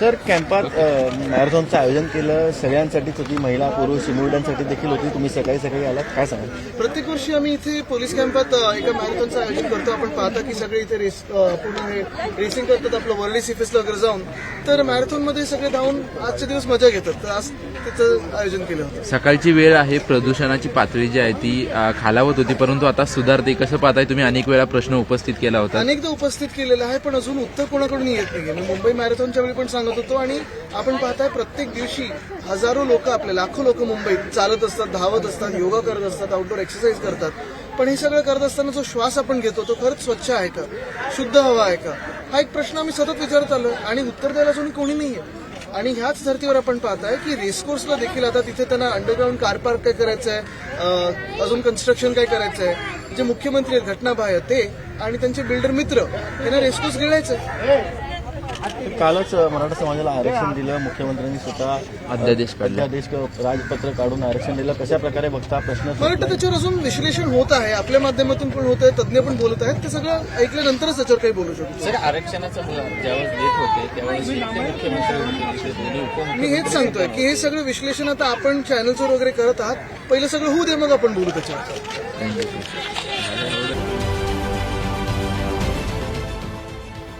Sir कॅम्पात मॅरेथॉनचं आयोजन केलं. सगळ्यांसाठीच होती महिला पुरुष चिमुरड्यांसाठी देखील होती. तुम्ही सकाळी सकाळी आलात. काय सांगाल? प्रत्येक वर्षी आम्ही इथे पोलीस कॅम्पात एका मॅरेथॉनचं आयोजन करतो. आपण पाहता की सगळे इथे रेस पूर्ण हे रेसिंग करतात आपलं वर्ली सिफेसला वगैरे जाऊन. तर मॅरेथॉनमध्ये सगळे धावून आजचे दिवस मजा घेतात. तर आज त्याचं आयोजन केलं होतं. सकाळची वेळ आहे. प्रदूषणाची पातळी जी आहे ती अ, खालावत होती. परंतु आता सुधारते. कसं पाहताय तुम्ही? अनेक वेळा प्रश्न उपस्थित केला होता. अनेकदा उपस्थित केलेलं आहे पण अजून उत्तर कोणाकडून येत नाहीये. मी मुंबई मॅरेथॉनच्या वेळी पण सांगत. होतो आणि आपण पाहताय प्रत्येक दिवशी हजारो लोक आपले लाखो लोक मुंबईत चालत असतात धावत असतात योगा करत असतात आउटडोर एक्सरसाइज करतात. पण हे सगळं करत असताना जो श्वास आपण घेतो तो खरंच स्वच्छ आहे का? शुद्ध हवा आहे का? हा एक प्रश्न आम्ही सतत विचारत आलो आणि उत्तर द्यायला अजून कोणी नाहीये. आणि ह्याच धर्तीवर आपण पाहताय की रेसकोर्सला देखील आता तिथे त्यांना अंडरग्राऊंड कार पार्क काय करायचं आहे अजून कन्स्ट्रक्शन काय करायचं आहे जे मुख्यमंत्री आहेत घटनाबाह्य ते आणि त्यांचे बिल्डर मित्र यांना रेसकोर्स गिळायचं आहे. कालच मराठा समाजाला आरक्षण दिलं. मुख्यमंत्र्यांनी स्वतः अध्यादेश काढला. अध्यादेश राजपत्र काढून आरक्षण दिलं. कशा प्रकारे बघता प्रश्न? मला वाटतं त्याच्यावर अजून विश्लेषण होत आहे. आपल्या माध्यमातून पण होत आहे. तज्ज्ञ पण बोलत आहेत. ते सगळं ऐकल्यानंतरच त्याच्यावर काही बोलू शकतो. सर आरक्षणाचा ज्यावेळेस देत होते त्यावेळेस मुख्यमंत्री मी हेच सांगतोय की हे सगळं विश्लेषण आता आपण चॅनल्सवर वगैरे करत आहात. पहिलं सगळं होऊ दे मग आपण बोलू त्याच्यावर.